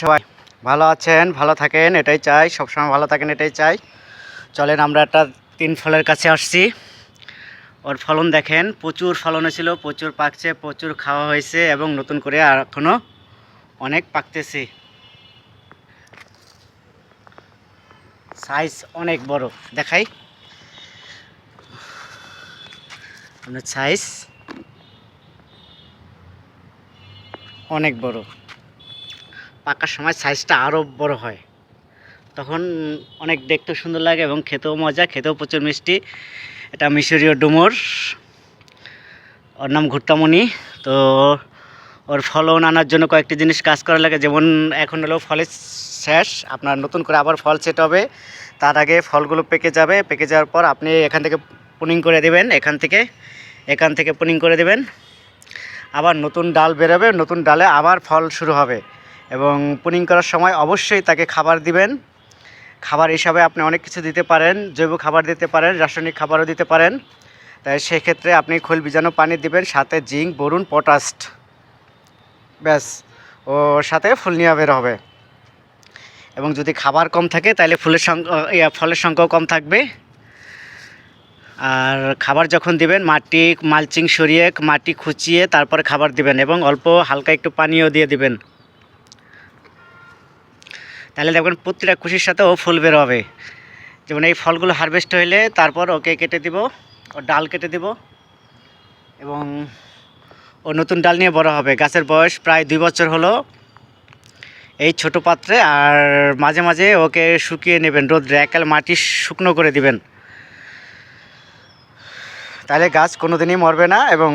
সবাই ভালো আছেন, ভালো থাকেন, এটাই চাই, সবসময় ভালো থাকেন, এটাই চাই। চলেন, আমরা একটা তিন ফলের কাছে আসছি। ওর ফলন দেখেন, প্রচুর ফলন হয়েছিল, প্রচুর পাকছে, প্রচুর খাওয়া হয়েছে এবং নতুন করে আর এখনও অনেক পাকতেছে। সাইজ অনেক বড়, দেখাই। সাইজ অনেক বড়। পাকার সময় সাইজটা আরও বড় হয়। তখন অনেক দেখতে সুন্দর লাগে এবং খেতেও মজা, খেতেও প্রচুর মিষ্টি। এটা মিশরীয় ডুমুর। ওর নাম ঘুরতামণি। তো ওর ফলন আনার জন্য কয়েকটি জিনিস কাজ করা লাগে। যেমন এখন হলো ফলের শেষ। আপনার নতুন করে আবার ফল সেট হবে। তার আগে ফলগুলো পেকে যাবে। পেকে যাওয়ার পর আপনি এখান থেকে পুনিং করে দেবেন। এখান থেকে এখান থেকে পুনিং করে দেবেন। আবার নতুন ডাল বেরোবে। নতুন ডালে আবার ফল শুরু হবে। এবং পুনিং করার সময় অবশ্যই তাকে খাবার দিবেন। খাবার হিসাবে আপনি অনেক কিছু দিতে পারেন, জৈব খাবার দিতে পারেন, রাসায়নিক খাবারও দিতে পারেন। তাই সেক্ষেত্রে আপনি খোল বীজাণু পানি দিবেন, সাথে জিঙ্ক বরুন পটাস্ট ব্যাস, ও সাথে ফুল নিয়ে বের হবে। এবং যদি খাবার কম থাকে তাহলে ফুলের সংখ্যা ফলের সংখ্যাও কম থাকবে। আর খাবার যখন দিবেন, মাটি, মালচিং সরিয়ে, মাটি খুঁচিয়ে, তারপরে খাবার দিবেন এবং অল্প হালকা একটু পানিও দিয়ে দিবেন। তাহলে দেখবেন প্রতিটা খুশির সাথে ও ফুল বের হবে। যেমন এই ফলগুলো হারভেস্ট হইলে তারপর ওকে কেটে দিব, ও ডাল কেটে দিব এবং ও নতুন ডাল নিয়ে বড় হবে। গাছের বয়স প্রায় দুই বছর হলো এই ছোট পাত্রে আর মাঝে মাঝে ওকে শুকিয়ে নেবেন, রোদ্রে একাল মাটি শুকনো করে দিবেন। তাহলে গাছ কোনো দিনই মরবে না এবং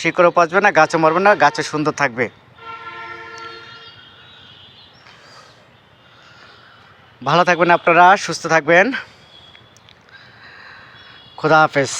শিকড়ও পচবে না, গাছও মরবে না, গাছও সুন্দর থাকবে। ভালো থাকবেন আপনারা সুস্থ থাকবেন। খোদা হাফেজ।